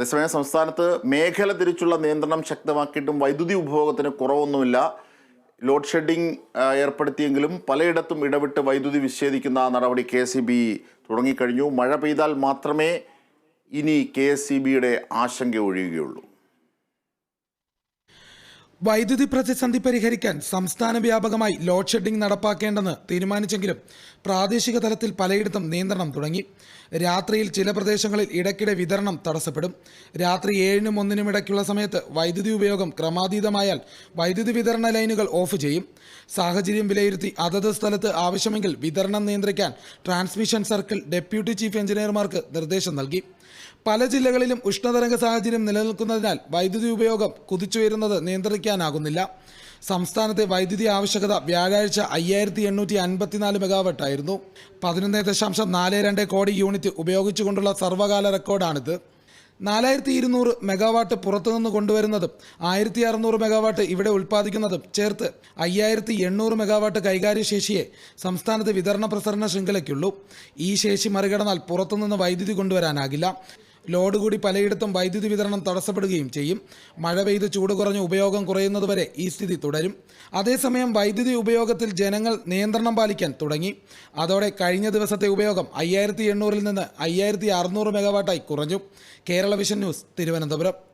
അതേസമയം സംസ്ഥാനത്ത് മേഖല തിരിച്ചുള്ള നിയന്ത്രണം ശക്തമാക്കിയിട്ടും വൈദ്യുതി ഉപഭോഗത്തിന് കുറവൊന്നുമില്ല. ലോഡ് ഷെഡിംഗ് ഏർപ്പെടുത്തിയെങ്കിലും പലയിടത്തും ഇടവിട്ട് വൈദ്യുതി വിച്ഛേദിക്കുന്ന നടപടി കെ എസ് തുടങ്ങിക്കഴിഞ്ഞു. മഴ പെയ്താൽ മാത്രമേ ഇനി കെ എസ് സി ബിയുടെ ആശങ്ക ഒഴിയുകയുള്ളൂ. വൈദ്യുതി പ്രതിസന്ധി പരിഹരിക്കാൻ സംസ്ഥാന വ്യാപകമായി ലോഡ് ഷെഡിംഗ് നടപ്പാക്കേണ്ടെന്ന് തീരുമാനിച്ചെങ്കിലും പ്രാദേശിക തലത്തിൽ പലയിടത്തും നിയന്ത്രണം തുടങ്ങി. രാത്രിയിൽ ചില പ്രദേശങ്ങളിൽ ഇടയ്ക്കിടെ വിതരണം തടസ്സപ്പെടും. രാത്രി ഏഴിനും ഒന്നിനും ഇടയ്ക്കുള്ള സമയത്ത് വൈദ്യുതി ഉപയോഗം ക്രമാതീതമായാൽ വൈദ്യുതി വിതരണ ലൈനുകൾ ഓഫ് ചെയ്യും. സാഹചര്യം വിലയിരുത്തി അതത് സ്ഥലത്ത് ആവശ്യമെങ്കിൽ വിതരണം നിയന്ത്രിക്കാൻ ട്രാൻസ്മിഷൻ സർക്കിൾ ഡെപ്യൂട്ടി ചീഫ് എഞ്ചിനീയർമാർക്ക് നിർദ്ദേശം നൽകി. പല ജില്ലകളിലും ഉഷ്ണതരംഗ സാഹചര്യം നിലനിൽക്കുന്നതിനാൽ വൈദ്യുതി ഉപയോഗം കുതിച്ചുയരുന്നത് നിയന്ത്രിക്കാനാകുന്നില്ല സംസ്ഥാനത്തെ വൈദ്യുതി ആവശ്യകത വ്യാഴാഴ്ച അയ്യായിരത്തി എണ്ണൂറ്റി അൻപത്തിനാല് മെഗാവട്ട് ആയിരുന്നു. പതിനൊന്ന് ദശാംശം നാല് രണ്ട് കോടി യൂണിറ്റ് ഉപയോഗിച്ചുകൊണ്ടുള്ള സർവകാല റെക്കോർഡാണിത്. നാലായിരത്തി ഇരുന്നൂറ് മെഗാവാട്ട് പുറത്തുനിന്ന് കൊണ്ടുവരുന്നതും ആയിരത്തി അറുന്നൂറ് മെഗാവാട്ട് ഇവിടെ ഉൽപ്പാദിക്കുന്നതും ചേർത്ത് അയ്യായിരത്തി എണ്ണൂറ് മെഗാവാട്ട് കൈകാര്യ ശേഷിയെ സംസ്ഥാനത്ത് വിതരണ പ്രസരണ ശൃംഖലയ്ക്കുള്ളൂ. ഈ ശേഷി മറികടന്നാൽ പുറത്തുനിന്ന് വൈദ്യുതി കൊണ്ടുവരാനാകില്ല. ലോഡ് കൂടി പലയിടത്തും വൈദ്യുതി വിതരണം തടസ്സപ്പെടുകയും ചെയ്യും. മഴ പെയ്ത് ചൂട് കുറഞ്ഞ് ഉപയോഗം കുറയുന്നതുവരെ ഈ സ്ഥിതി തുടരും. അതേസമയം വൈദ്യുതി ഉപയോഗത്തിൽ ജനങ്ങൾ നിയന്ത്രണം പാലിക്കാൻ തുടങ്ങി. അതോടെ കഴിഞ്ഞ ദിവസത്തെ ഉപയോഗം അയ്യായിരത്തി എണ്ണൂറിൽ നിന്ന് അയ്യായിരത്തി അറുന്നൂറ് മെഗാവാട്ടായി കുറഞ്ഞു. Kerala vision news Thiruvananthapuram.